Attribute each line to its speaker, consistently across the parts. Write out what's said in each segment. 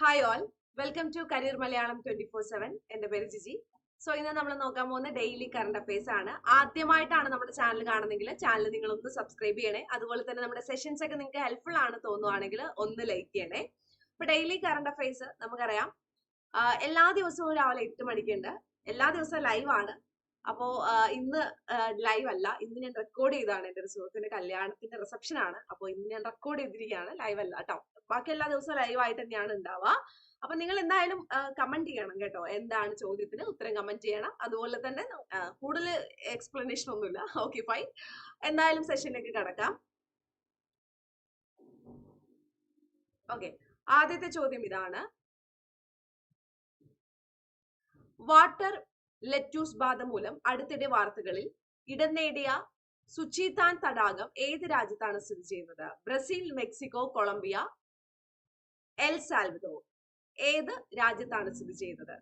Speaker 1: Hi all welcome to career Malayalam twenty four seven എന്റെ പേര് Jiji. So ഇന്ന് നമ്മൾ നോക്കാൻ പോകുന്ന ഡെയിലി കറണ്ട് അഫയേഴ്സ് ആണ്. ആദ്യമായിട്ടാണ് നമ്മുടെ ചാനൽ കാണുന്നെങ്കിൽ ചാനൽ നിങ്ങൾ ഒന്ന് സബ്സ്ക്രൈബ് ചെയ്യണേ. അതുപോലെ തന്നെ നമ്മുടെ സെഷൻസ് ഒക്കെ നിങ്ങൾക്ക് ഹെൽപ്ഫുൾ ആണ് തോന്നുവാണെങ്കിൽ ഒന്ന് ലൈക്ക് ചെയ്യണേ. ഇപ്പൊ ഡെയിലി കറണ്ട് അഫയേഴ്സ് നമുക്കറിയാം. എല്ലാ ദിവസവും രാവിലെ എട്ട് മണിക്കുണ്ട് എല്ലാ ദിവസവും ലൈവ് ആണ്. അപ്പോ ഇന്ന് ലൈവ് അല്ല. ഇന്ന് ഞാൻ റെക്കോർഡ് ചെയ്താണ് എന്റെ ഒരു സുഹൃത്തിന്റെ കല്യാണത്തിന്റെ റിസപ്ഷൻ ആണ്. അപ്പോൾ ഇന്ന് ഞാൻ റെക്കോർഡ് ചെയ്തിരിക്കുകയാണ് ലൈവ് അല്ല കേട്ടോ. ബാക്കി എല്ലാ ദിവസവും ലൈവ് ആയിട്ട് തന്നെയാണ് ഉണ്ടാവുക. അപ്പൊ നിങ്ങൾ എന്തായാലും കമന്റ് ചെയ്യണം കേട്ടോ. എന്താണ് ചോദ്യത്തിന് ഉത്തരം കമന്റ് ചെയ്യണം. അതുപോലെ തന്നെ കൂടുതൽ എക്സ്പ്ലനേഷൻ ഒന്നുമില്ല. ഓക്കെ ഫൈൻ എന്തായാലും സെഷനിലേക്ക് കടക്കാം. ഓക്കെ ആദ്യത്തെ ചോദ്യം ഇതാണ്. വാട്ടർ ലെറ്റ്യൂസ് ബാധ മൂലം അടുത്തിടെ വാർത്തകളിൽ ഇടം നേടിയ സുചിതാൻ തടാകം ഏത് രാജ്യത്താണ് സ്ഥിതി ചെയ്യുന്നത്? Brazil Mexico Colombia El Salvador ഏത് രാജ്യത്താണ് സ്ഥിതി ചെയ്യുന്നത്?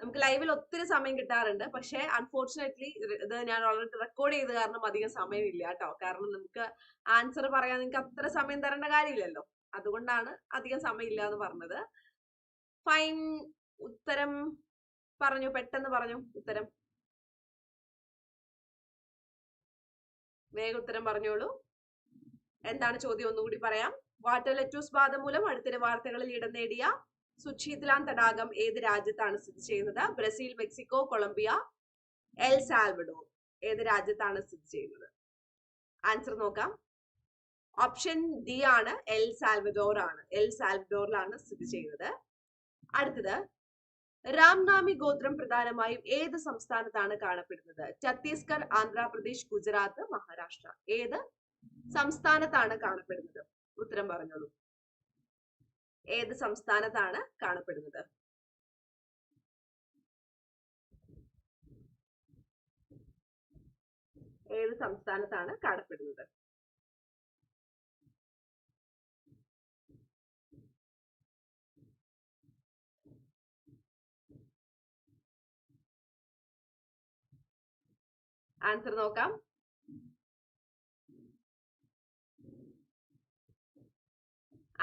Speaker 1: നമുക്ക് ലൈവിൽ ഒത്തിരി സമയം കിട്ടാറുണ്ട്. പക്ഷേ അൺഫോർച്ചുനേറ്റ്ലി ഇത് ഞാൻ ഓൾറെഡി റെക്കോർഡ് ചെയ്ത് കാരണം അധികം സമയമില്ല കേട്ടോ. കാരണം നമുക്ക് ആൻസർ പറയാൻ നിങ്ങൾക്ക് അത്ര സമയം തരേണ്ട കാര്യമില്ലല്ലോ. അതുകൊണ്ടാണ് അധികം സമയം ഇല്ല എന്ന് പറഞ്ഞത്. ഫൈൻ ഉത്തരം പറഞ്ഞു പെട്ടെന്ന് പറഞ്ഞു ഉത്തരം. വേഗം ഉത്തരം പറഞ്ഞോളൂ. എന്താണ് ചോദ്യം? ഒന്നുകൂടി പറയാം. വാട്ടർ ലെറ്റൂസ് ബാധ മൂലം അടുത്തിടെ വാർത്തകളിൽ ഇടം നേടിയ സുചീത്ലാൻ തടാകം ഏത് രാജ്യത്താണ് സ്ഥിതി ചെയ്യുന്നത്? Brazil Mexico Colombia El Salvador ഏത് രാജ്യത്താണ് സ്ഥിതി ചെയ്യുന്നത്? ആൻസർ നോക്കാം. ഓപ്ഷൻ ഡി ആണ് എൽ സാൽവഡോർ ആണ്. എൽ സാൽവഡോറിലാണ് സ്ഥിതി ചെയ്യുന്നത്. അടുത്തത് രാംനാമി ഗോത്രം പ്രധാനമായും ഏത് സംസ്ഥാനത്താണ് കാണപ്പെടുന്നത്? ഛത്തീസ്ഗഡ് ആന്ധ്രാപ്രദേശ് ഗുജറാത്ത് മഹാരാഷ്ട്ര. ഏത് സംസ്ഥാനത്താണ് കാണപ്പെടുന്നത്? ഉത്തരം പറഞ്ഞോളൂ. ഏത് സംസ്ഥാനത്താണ് കാണപ്പെടുന്നത്? ഏത് സംസ്ഥാനത്താണ് കാണപ്പെടുന്നത്? ആൻസർ നോക്കാം.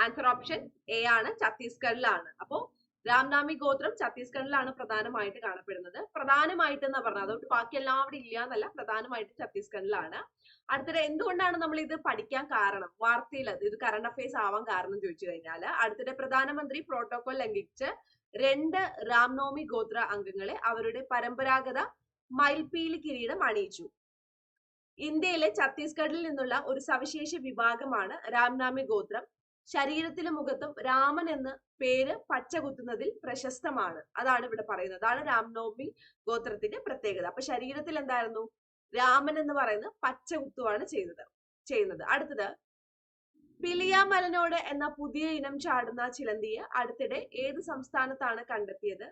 Speaker 1: ആൻസർ ഓപ്ഷൻ എ ആണ് ഛത്തീസ്ഗഡിലാണ്. അപ്പോ രാംനാമി ഗോത്രം ഛത്തീസ്ഗഡിലാണ് പ്രധാനമായിട്ട് കാണപ്പെടുന്നത്. പ്രധാനമായിട്ട് എന്നാ പറഞ്ഞത്. അതുകൊണ്ട് ബാക്കി എല്ലാവരും ഇല്ല എന്നല്ല പ്രധാനമായിട്ട് ഛത്തീസ്ഗഡിലാണ്. അടുത്തത് എന്തുകൊണ്ടാണ് നമ്മൾ ഇത് പഠിക്കാൻ കാരണം? വാർത്തയിൽ ഇത് കറണ്ട് അഫയേഴ്സ് ആവാൻ കാരണം ചോദിച്ചു കഴിഞ്ഞാൽ അടുത്തിടെ പ്രധാനമന്ത്രി പ്രോട്ടോകോൾ ലംഘിച്ച് രണ്ട് രാംനോമി ഗോത്ര അംഗങ്ങളെ അവരുടെ പരമ്പരാഗത മയിൽപീലി കിരീടം അണിയിച്ചു. ഇന്ത്യയിലെ ഛത്തീസ്ഗഡിൽ നിന്നുള്ള ഒരു സവിശേഷ വിഭാഗമാണ് രാംനാമി ഗോത്രം. ശരീരത്തിലും മുഖത്തും രാമൻ എന്ന് പേര് പച്ച കുത്തുന്നതിൽ പ്രശസ്തമാണ്. അതാണ് ഇവിടെ പറയുന്നത്. അതാണ് രാംനവമി ഗോത്രത്തിന്റെ പ്രത്യേകത. അപ്പൊ ശരീരത്തിൽ എന്തായിരുന്നു? രാമൻ എന്ന് പറയുന്നത് പച്ച കുത്തുവാണ് ചെയ്തത് ചെയ്യുന്നത്. അടുത്തത് പിലിയാമലനോട് എന്ന പുതിയ ഇനം ചാടുന്ന ചിലന്തിയെ അടുത്തിടെ ഏത് സംസ്ഥാനത്താണ് കണ്ടെത്തിയത്?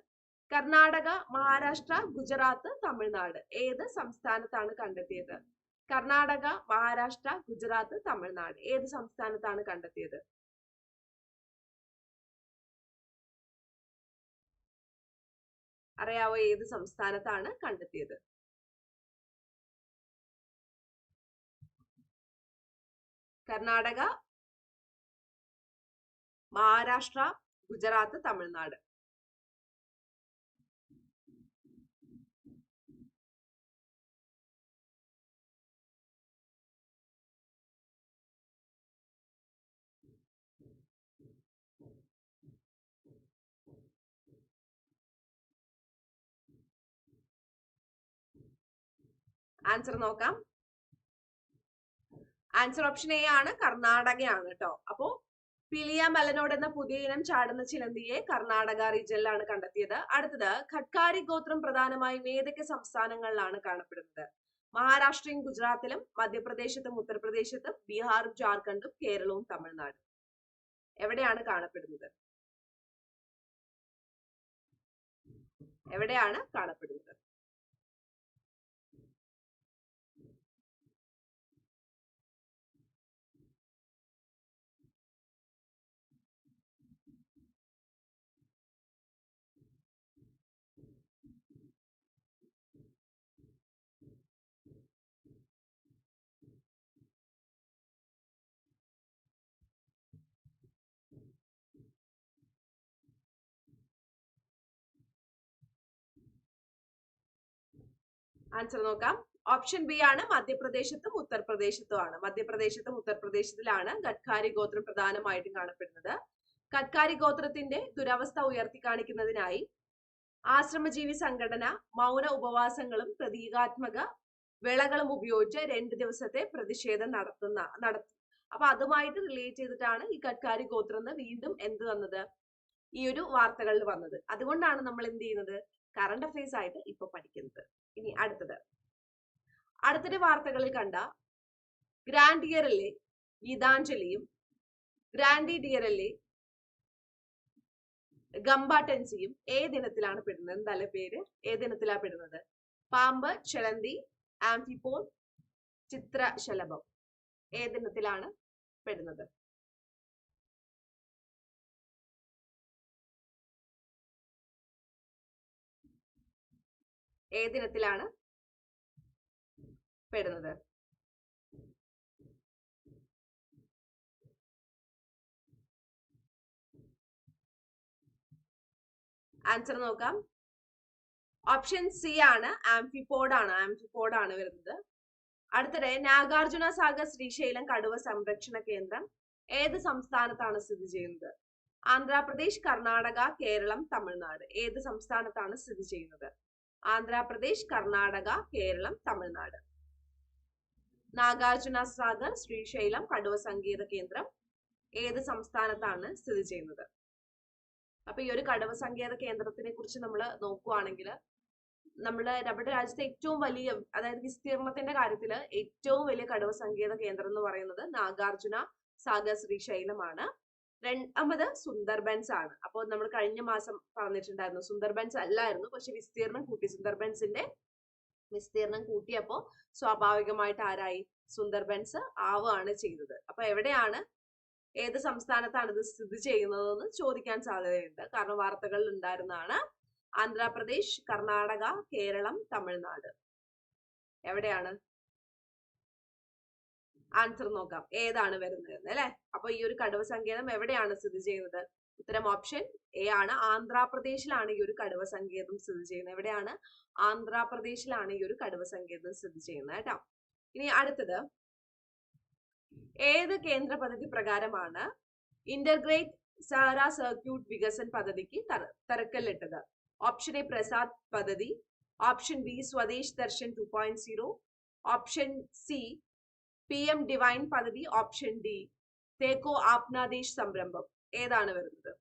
Speaker 1: കർണാടക മഹാരാഷ്ട്ര ഗുജറാത്ത് തമിഴ്നാട് ഏത് സംസ്ഥാനത്താണ് കണ്ടെത്തിയത്? കർണാടക മഹാരാഷ്ട്ര ഗുജറാത്ത് തമിഴ്നാട് ഏത് സംസ്ഥാനത്താണ് കണ്ടെത്തിയത്? അറിയാവോ ഏത് സംസ്ഥാനത്താണ് കണ്ടെത്തിയത്? കർണാടക മഹാരാഷ്ട്ര ഗുജറാത്ത് തമിഴ്നാട് ആൻസർ നോക്കാം. ആൻസർ ഓപ്ഷൻ എ ആണ് കർണാടകയാണ് കേട്ടോ അപ്പോ പിലിയ മലനോട് എന്ന പുതിയ ഇനം ചാടുന്ന ചിലന്തിയെ കർണാടക റീജിയനിലാണ് കണ്ടെത്തിയത്. അടുത്തത് ഖട്കാരി ഗോത്രം പ്രധാനമായും ഏതൊക്കെ സംസ്ഥാനങ്ങളിലാണ് കാണപ്പെടുന്നത്? മഹാരാഷ്ട്രയും ഗുജറാത്തിലും മധ്യപ്രദേശത്തും ഉത്തർപ്രദേശത്തും ബീഹാറും ജാർഖണ്ഡും കേരളവും തമിഴ്നാടും. എവിടെയാണ് കാണപ്പെടുന്നത്? എവിടെയാണ് കാണപ്പെടുന്നത്? ആൻസർ നോക്കാം. ഓപ്ഷൻ ബി ആണ് മധ്യപ്രദേശത്തും ഉത്തർപ്രദേശത്തുമാണ്. മധ്യപ്രദേശത്തും ഉത്തർപ്രദേശത്തിലാണ് ഗഡ്കാരി ഗോത്രം പ്രധാനമായിട്ടും കാണപ്പെടുന്നത്. ഗഡ്കാരി ഗോത്രത്തിന്റെ ദുരവസ്ഥ ഉയർത്തി കാണിക്കുന്നതിനായി ആശ്രമജീവി സംഘടന മൗന ഉപവാസങ്ങളും പ്രതീകാത്മക വിളകളും ഉപയോഗിച്ച് രണ്ട് ദിവസത്തെ പ്രതിഷേധം നടത്തുന്ന നടത്തും അപ്പൊ അതുമായിട്ട് റിലേറ്റ് ചെയ്തിട്ടാണ് ഈ ഗഡ്കാരി ഗോത്രം വീണ്ടും എന്ത് വന്നത്? ഈ ഒരു വാർത്തകളിൽ വന്നത്. അതുകൊണ്ടാണ് നമ്മൾ എന്ത് ചെയ്യുന്നത്? കറണ്ട് അഫയേഴ്സ് ആയിട്ട് ഇപ്പൊ പഠിക്കുന്നത്. ഇനി അടുത്തത്. അടുത്തൊരു വാർത്തകളിൽ കണ്ട ഗ്രാൻഡ് ഇയറിലെ ഗീതാഞ്ജലിയും ഗ്രാൻഡി ഡിയറിലെ ഗംബാട്ടൻസിയും ദിനത്തിലാണ് പെടുന്നത്. എന്താ പേര്? ദിനത്തിലാണ് പെടുന്നത്. പാമ്പ് ചെളന്തി ആംഫിപോൺ ചിത്രശലഭം. ദിനത്തിലാണ് പെടുന്നത്. ഏതിനത്തിലാണ് പെടുന്നത്. ആൻസർ നോക്കാം. ഓപ്ഷൻ സി ആണ് ആംഫിപോഡ് ആണ്. ആംഫിപോഡ് ആണ് വരുന്നത്. അടുത്തിടെ നാഗാർജുന സാഗർ ശ്രീശൈലം കടുവ സംരക്ഷണ കേന്ദ്രം ഏത് സംസ്ഥാനത്താണ് സ്ഥിതി ചെയ്യുന്നത്? ആന്ധ്രാപ്രദേശ് കർണാടക കേരളം തമിഴ്നാട് ഏത് സംസ്ഥാനത്താണ് സ്ഥിതി ചെയ്യുന്നത്? ആന്ധ്രാപ്രദേശ് കർണാടക കേരളം തമിഴ്നാട്. നാഗാർജുന സാഗർ ശ്രീശൈലം കടുവ സംഗീത കേന്ദ്രം ഏത് സംസ്ഥാനത്താണ് സ്ഥിതി ചെയ്യുന്നത്? അപ്പൊ ഈ ഒരു കടുവ സംഗീത കേന്ദ്രത്തിനെ കുറിച്ച് നമ്മൾ നോക്കുവാണെങ്കിൽ നമ്മുടെ നമ്മുടെ രാജ്യത്തെ ഏറ്റവും വലിയ അതായത് വിസ്തീർണത്തിന്റെ കാര്യത്തിൽ ഏറ്റവും വലിയ കടുവ സംഗീത കേന്ദ്രം എന്ന് പറയുന്നത് നാഗാർജുന സാഗർ ശ്രീശൈലമാണ്. രണ്ടാമത് സുന്ദർബൻസ് ആണ്. അപ്പോൾ നമ്മൾ കഴിഞ്ഞ മാസം പറഞ്ഞിട്ടുണ്ടായിരുന്നു സുന്ദർബൻസ് അല്ലായിരുന്നു പക്ഷെ വിസ്തീർണം കൂട്ടി. സുന്ദർബൻസിന്റെ വിസ്തീർണം കൂട്ടിയപ്പോ സ്വാഭാവികമായിട്ട് ആരായി? സുന്ദർബൻസ് ആവുകയാണ് ചെയ്തത്. അപ്പൊ എവിടെയാണ്? ഏത് സംസ്ഥാനത്താണ് ഇത് സ്ഥിതി ചെയ്യുന്നതെന്ന് ചോദിക്കാൻ സാധ്യതയുണ്ട്. കാരണം വാർത്തകളിൽ ഉണ്ടായിരുന്നതാണ് ആന്ധ്രാപ്രദേശ് കർണാടക കേരളം തമിഴ്നാട്. എവിടെയാണ്? ആൻസർ നോക്കാം. ഏതാണ് വരുന്നത് അല്ലെ? അപ്പൊ ഈ ഒരു കടുവ സങ്കേതം എവിടെയാണ് സ്ഥിതി ചെയ്യുന്നത്? ഉത്തരം ഓപ്ഷൻ എ ആണ്. ആന്ധ്രാപ്രദേശിലാണ് ഈ ഒരു കടുവ സങ്കേതം സ്ഥിതി ചെയ്യുന്നത്. എവിടെയാണ്? ആന്ധ്രാപ്രദേശിലാണ് ഈ ഒരു കടുവ സങ്കേതം സ്ഥിതി ചെയ്യുന്നത് കേട്ടോ. ഇനി അടുത്തത്. ഏത് കേന്ദ്ര പദ്ധതി പ്രകാരമാണ് ഇന്റർഗ്രേറ്റ് സഹറ സർക്യൂട്ട് വികസൻ പദ്ധതിക്ക് തറക്കല്ലിട്ടത്? ഓപ്ഷൻ എ പ്രസാദ് പദ്ധതി. Option B Swadesh Darshan two point zero option C M DevINE പദ്ധതി ഓപ്ഷൻ ഡി തേക്കോ ആപ്നാദേശ് സംരംഭം ഏതാണ് വരുന്നത്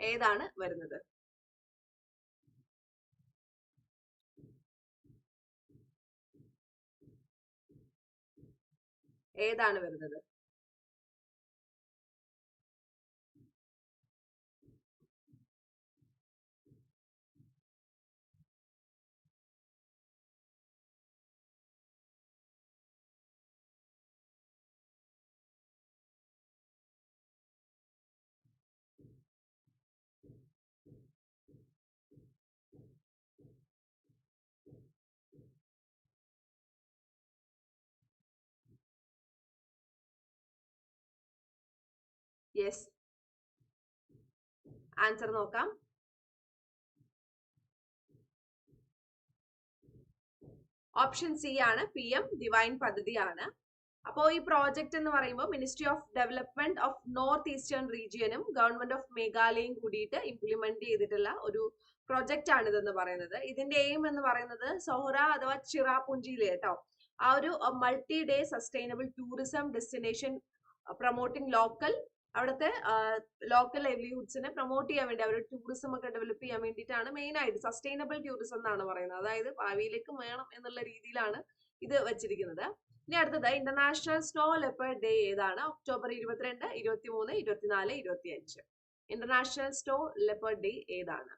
Speaker 1: ഏതാണ് വരുന്നത് ഏതാണ് വരുന്നത് യെസ് ആൻസർ നോക്കാം ഓപ്ഷൻ സി ആണ് പി എം ഡിവൈൻ പദ്ധതിയാണ് അപ്പോൾ ഈ പ്രോജക്റ്റ് എന്ന് പറയുമ്പോൾ ministry of development of north eastern റീജിയനും government of മേഘാലയയും കൂടിയിട്ട് ഇംപ്ലിമെന്റ് ചെയ്തിട്ടുള്ള ഒരു പ്രൊജക്റ്റ് ആണ് ഇതെന്ന് പറയുന്നത്. ഇതിന്റെ എയിം എന്ന് പറയുന്നത് സൊഹറ അഥവാ ചിറാപുഞ്ചിയിലെ കേട്ടോ ആ ഒരു multi day sustainable tourism destination promoting local അവിടുത്തെ ലോക്കൽ ലൈവ്ലിഹുഡ്സിനെ പ്രൊമോട്ട് ചെയ്യാൻ വേണ്ടി അവർ ടൂറിസം ഒക്കെ ഡെവലപ്പ് ചെയ്യാൻ വേണ്ടിയിട്ടാണ് മെയിൻ ആയിട്ട് സസ്റ്റൈനബിൾ ടൂറിസം എന്നാണ് പറയുന്നത്. അതായത് ഭാവിയിലേക്കും വേണം എന്നുള്ള രീതിയിലാണ് ഇത് വെച്ചിരിക്കുന്നത്. ഇനി അടുത്തത് ഇന്റർനാഷണൽ സ്നോ ലെപ്പേർഡ് ഡേ ഏതാണ്? ഒക്ടോബർ ഇരുപത്തിരണ്ട് ഇരുപത്തി മൂന്ന് ഇരുപത്തിനാല് ഇരുപത്തി അഞ്ച് ഇന്റർനാഷണൽ സ്നോ ലെപ്പേർഡ് ഡേ ഏതാണ്?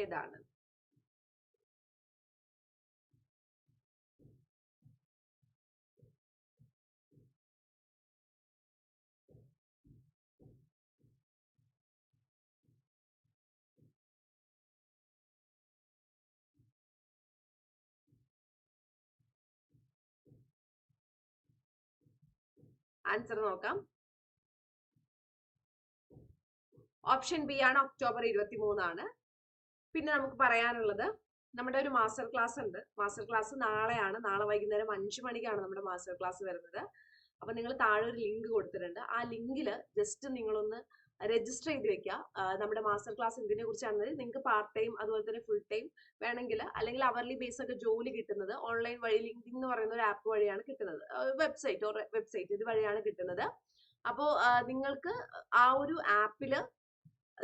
Speaker 1: ഏതാണ്? ആൻസർ നോക്കാം. ഓപ്ഷൻ ബി ആണ് ഒക്ടോബർ ഇരുപത്തി മൂന്നാണ് പിന്നെ നമുക്ക് പറയാനുള്ളത് നമ്മുടെ ഒരു മാസ്റ്റർ ക്ലാസ് ഉണ്ട്. മാസ്റ്റർ ക്ലാസ് നാളെയാണ്. നാളെ വൈകുന്നേരം അഞ്ചു മണിക്കാണ് നമ്മുടെ മാസ്റ്റർ ക്ലാസ് വരുന്നത്. അപ്പൊ നിങ്ങൾ താഴെ ഒരു ലിങ്ക് കൊടുത്തിട്ടുണ്ട്. ആ ലിങ്കിൽ ജസ്റ്റ് നിങ്ങളൊന്ന് രജിസ്റ്റർ ചെയ്ത് വെക്കുക നമ്മുടെ മാസ്റ്റർ ക്ലാസ് എന്തിനെ കുറിച്ചാണെന്ന് നിങ്ങൾക്ക് പാർട്ട് ടൈം അതുപോലെ തന്നെ ഫുൾ ടൈം വേണമെങ്കിൽ അല്ലെങ്കിൽ അവർലി ബേസ് ഒക്കെ ജോലി കിട്ടുന്നത് ഓൺലൈൻ വഴി ലിങ്കിങ് എന്ന് പറയുന്ന ഒരു ആപ്പ് വഴിയാണ് കിട്ടുന്നത്. വെബ്സൈറ്റ് ഓർ വെബ്സൈറ്റ് ഇത് വഴിയാണ് കിട്ടുന്നത്. അപ്പോൾ നിങ്ങൾക്ക് ആ ഒരു ആപ്പിൽ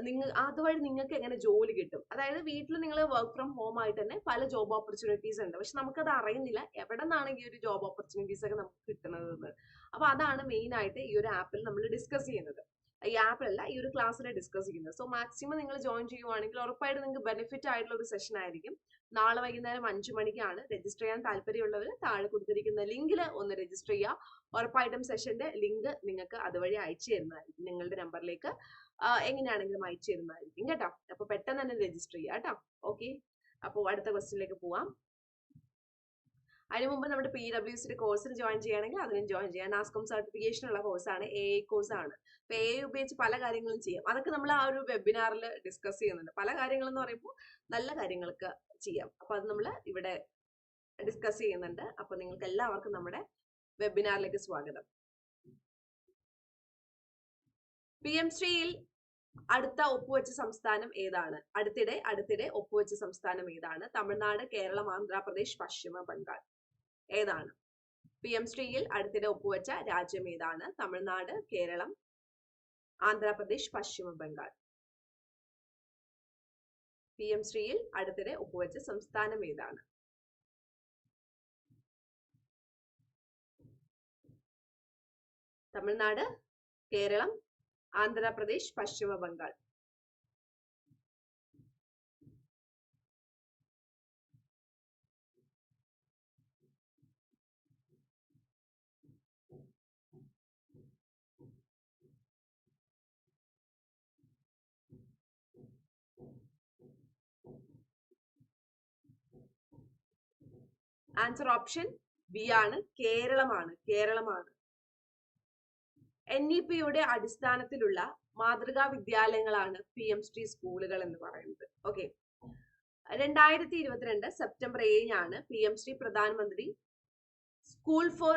Speaker 1: നിങ്ങൾ അതുവഴി നിങ്ങൾക്ക് എങ്ങനെ ജോലി കിട്ടും? അതായത് വീട്ടിൽ നിങ്ങൾ വർക്ക് ഫ്രം ഹോം ആയിട്ട് തന്നെ പല ജോബ് ഓപ്പർച്യൂണിറ്റീസ് ഉണ്ട്. പക്ഷെ നമുക്കത് അറിയുന്നില്ല എവിടെ നിന്നാണ് ഈ ഒരു ജോബ് ഓപ്പർച്യൂണിറ്റീസ് ഒക്കെ നമുക്ക് കിട്ടുന്നത്. അപ്പൊ അതാണ് മെയിൻ ആയിട്ട് ഈ ഒരു ആപ്പിൽ നമ്മൾ ഡിസ്കസ് ചെയ്യുന്നത്. ഈ ആപ്പിലല്ല ഈ ഒരു ക്ലാസ്സിൽ ഡിസ്കസ് ചെയ്യുന്നത്. സോ മാക്സിമം നിങ്ങൾ ജോയിൻ ചെയ്യുവാണെങ്കിൽ ഉറപ്പായിട്ട് നിങ്ങൾക്ക് ബെനിഫിറ്റ് ആയിട്ടുള്ള ഒരു സെഷൻ ആയിരിക്കും. നാളെ വൈകുന്നേരം അഞ്ചു മണിക്കാണ് രജിസ്റ്റർ ചെയ്യാൻ താല്പര്യമുള്ളവർ താഴെ കൊടുത്തിരിക്കുന്ന ലിങ്കിൽ ഒന്ന് രജിസ്റ്റർ ചെയ്യുക. ഉറപ്പായിട്ടും സെഷന്റെ ലിങ്ക് നിങ്ങൾക്ക് അതുവഴി അയച്ചു തരുന്നതായിരിക്കും നിങ്ങളുടെ നമ്പറിലേക്ക് എങ്ങനെയാണെങ്കിലും അയച്ചു തരുന്നതായിരിക്കും കേട്ടോ. അപ്പൊ പെട്ടെന്ന് തന്നെ രജിസ്റ്റർ ചെയ്യുക കേട്ടോ. ഓക്കെ അപ്പോൾ അടുത്ത ക്വസ്റ്റ്യനിലേക്ക് പോവാം. അതിന് മുമ്പ് നമ്മുടെ പി ഡബ്ല്യു സിയുടെ കോഴ്സിന് ജോയിൻ ചെയ്യണമെങ്കിൽ അതിനും ജോയിൻ ചെയ്യാം. നാസ്കോം സർട്ടിഫിക്കേഷൻ ഉള്ള കോഴ്സാണ് എ ഐ കോഴ്സ് ആണ്. അപ്പൊ എ ഐ ഉപയോഗിച്ച് പല കാര്യങ്ങളും ചെയ്യാം. അതൊക്കെ നമ്മൾ ആ ഒരു വെബിനാറിൽ ഡിസ്കസ് ചെയ്യുന്നുണ്ട്. പല കാര്യങ്ങൾ എന്ന് പറയുമ്പോൾ നല്ല കാര്യങ്ങൾക്ക് ചെയ്യാം. അപ്പൊ അത് നമ്മൾ ഇവിടെ ഡിസ്കസ് ചെയ്യുന്നുണ്ട്. അപ്പൊ നിങ്ങൾക്ക് എല്ലാവർക്കും നമ്മുടെ വെബിനാറിലേക്ക് സ്വാഗതം. പി എം ശ്രീയിൽ അടുത്ത ഒപ്പുവെച്ച സംസ്ഥാനം ഏതാണ്? അടുത്തിടെ അടുത്തിടെ ഒപ്പുവെച്ച സംസ്ഥാനം ഏതാണ്? തമിഴ്നാട് കേരളം ആന്ധ്രാപ്രദേശ് പശ്ചിമ ബംഗാൾ. ഏതാണ്? പി എം ശ്രീയിൽ അടുത്തിടെ ഒപ്പുവെച്ച രാജ്യം ഏതാണ്? തമിഴ്നാട് കേരളം ആന്ധ്രാപ്രദേശ് പശ്ചിമ ബംഗാൾ. പി എം ശ്രീയിൽ അടുത്തിടെ ഒപ്പുവെച്ച സംസ്ഥാനം ഏതാണ്? തമിഴ്നാട് കേരളം ആന്ധ്രാപ്രദേശ് പശ്ചിമ ബംഗാൾ. ആൻസർ ഓപ്ഷൻ ബി ആണ്. കേരളമാണ്. കേരളമാണ്. എൻ ഇ പിയുടെ അടിസ്ഥാനത്തിലുള്ള മാതൃകാ വിദ്യാലയങ്ങളാണ് പി എം ശ്രീ സ്കൂളുകൾ എന്ന് പറയുന്നത്. ഓക്കെ രണ്ടായിരത്തി ഇരുപത്തിരണ്ട് സെപ്റ്റംബർ ഏഴിനാണ് പി എം ശ്രീ പ്രധാനമന്ത്രി സ്കൂൾ ഫോർ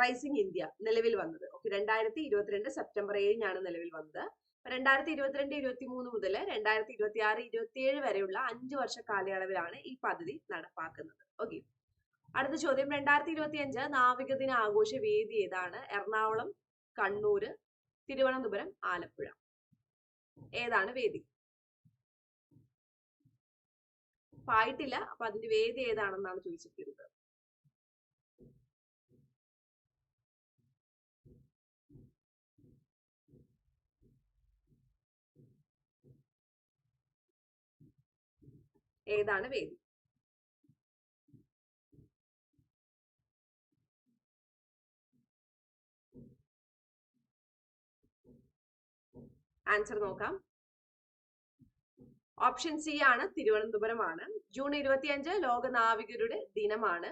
Speaker 1: റൈസിംഗ് ഇന്ത്യ നിലവിൽ വന്നത്. ഓക്കെ രണ്ടായിരത്തി ഇരുപത്തിരണ്ട് സെപ്റ്റംബർ ഏഴിനാണ് നിലവിൽ വന്നത്. രണ്ടായിരത്തി ഇരുപത്തിരണ്ട് ഇരുപത്തി മൂന്ന് മുതൽ രണ്ടായിരത്തി ഇരുപത്തി ആറ് ഇരുപത്തി ഏഴ് വരെയുള്ള അഞ്ച് വർഷ കാലയളവിലാണ് ഈ പദ്ധതി നടപ്പാക്കുന്നത്. ഓക്കെ അടുത്ത ചോദ്യം രണ്ടായിരത്തി ഇരുപത്തി അഞ്ച് നാവികദിന ആഘോഷ വേദി ഏതാണ് എറണാകുളം കണ്ണൂര് തിരുവനന്തപുരം ആലപ്പുഴ. ഏതാണ് വേദി? പായിട്ടില്ല അപ്പൊ അതിന്റെ വേദി ഏതാണെന്നാണ് ചോദിച്ചിരിക്കുന്നത്. ഏതാണ് വേദി? ആൻസർ നോക്കാം. ഓപ്ഷൻ സി ആണ് തിരുവനന്തപുരമാണ്. ജൂൺ ഇരുപത്തിയഞ്ച് ലോക നാവികരുടെ ദിനമാണ്.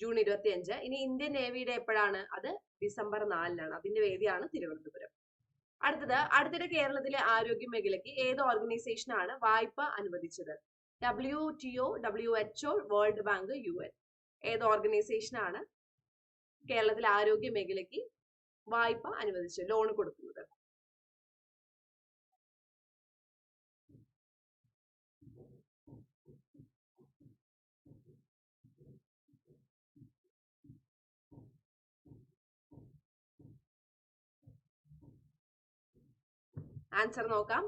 Speaker 1: ജൂൺ ഇരുപത്തിയഞ്ച്. ഇനി ഇന്ത്യൻ നേവിയുടെ എപ്പോഴാണ്? അത് ഡിസംബർ നാലിനാണ്. അതിന്റെ വേദിയാണ് തിരുവനന്തപുരം. അടുത്തത് അടുത്തിടെ കേരളത്തിലെ ആരോഗ്യ മേഖലയ്ക്ക് ഏത് ഓർഗനൈസേഷനാണ് വായ്പ അനുവദിച്ചത്? W T O W H O world bank U N ഏത് ഓർഗനൈസേഷനാണ് കേരളത്തിലെ ആരോഗ്യ മേഖലയ്ക്ക് വായ്പ അനുവദിച്ചത് ലോൺ കൊടുക്കുന്നത്. ആൻസർ നോക്കാം.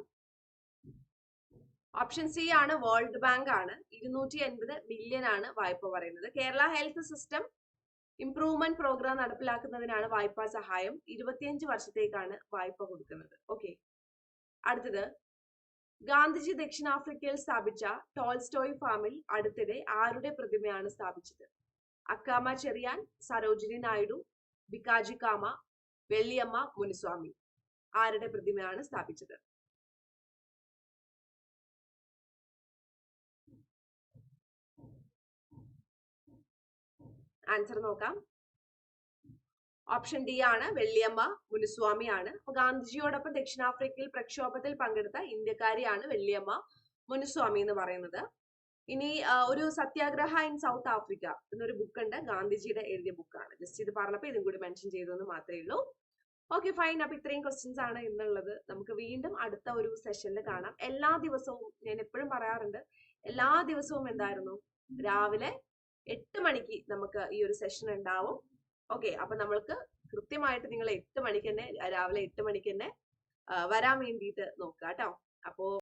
Speaker 1: ഓപ്ഷൻ സി ആണ് വേൾഡ് ബാങ്ക് ആണ്. ഇരുന്നൂറ്റി എൺപത് ബില്യൺ ആണ് വായ്പ പറയുന്നത്. Kerala health system improvement programme നടപ്പിലാക്കുന്നതിനാണ് വായ്പാ സഹായം. ഇരുപത്തിയഞ്ച് വർഷത്തേക്കാണ് വായ്പ കൊടുക്കുന്നത്. ഓക്കെ അടുത്തത്. ഗാന്ധിജി ദക്ഷിണാഫ്രിക്കയിൽ സ്ഥാപിച്ച ടോൾസ്റ്റോയ് ഫാമിൽ അടുത്തിടെ ആരുടെ പ്രതിമയാണ് സ്ഥാപിച്ചത്? അക്കാമ ചെറിയാൻ സരോജിനി നായിഡു ബിക്കാജി കാമ വെള്ളിയമ്മ മുനിസ്വാമി. ആരുടെ പ്രതിമയാണ് സ്ഥാപിച്ചത്? ആൻസർ നോക്കാം. ഓപ്ഷൻ ഡി ആണ് വെള്ളിയമ്മ മുനുസ്വാമിയാണ്. അപ്പൊ ഗാന്ധിജിയോടൊപ്പം ദക്ഷിണാഫ്രിക്കയിൽ പ്രക്ഷോഭത്തിൽ പങ്കെടുത്ത ഇന്ത്യക്കാരിയാണ് വെള്ളിയമ്മ മുനുസ്വാമി എന്ന് പറയുന്നത്. ഇനി ഒരു സത്യാഗ്രഹ ഇൻ സൗത്ത് ആഫ്രിക്ക എന്നൊരു ബുക്ക് ഉണ്ട്. ഗാന്ധിജിയുടെ എഴുതിയ ബുക്കാണ് ജസ്റ്റ് ഇത് പറഞ്ഞപ്പോൾ ഇതും കൂടി മെൻഷൻ ചെയ്തെന്ന് മാത്രമേ ഉള്ളൂ. ഓക്കെ ഫൈൻ അപ്പൊ ഇത്രയും ക്വസ്റ്റ്യൻസ് ആണ് ഇന്നുള്ളത് നമുക്ക് വീണ്ടും അടുത്ത ഒരു സെഷനിൽ കാണാം. എല്ലാ ദിവസവും ഞാൻ എപ്പോഴും പറയാറുണ്ട് എല്ലാ ദിവസവും എന്തായിരുന്നു? രാവിലെ എട്ട് മണിക്ക് നമുക്ക് ഈ ഒരു സെഷൻ ഉണ്ടാവും. ഓക്കെ അപ്പൊ നമ്മൾക്ക് കൃത്യമായിട്ട് നിങ്ങൾ എട്ട് മണിക്ക് തന്നെ രാവിലെ എട്ട് മണിക്ക് തന്നെ വരാൻ വേണ്ടിയിട്ട് നോക്കുക കേട്ടോ അപ്പോ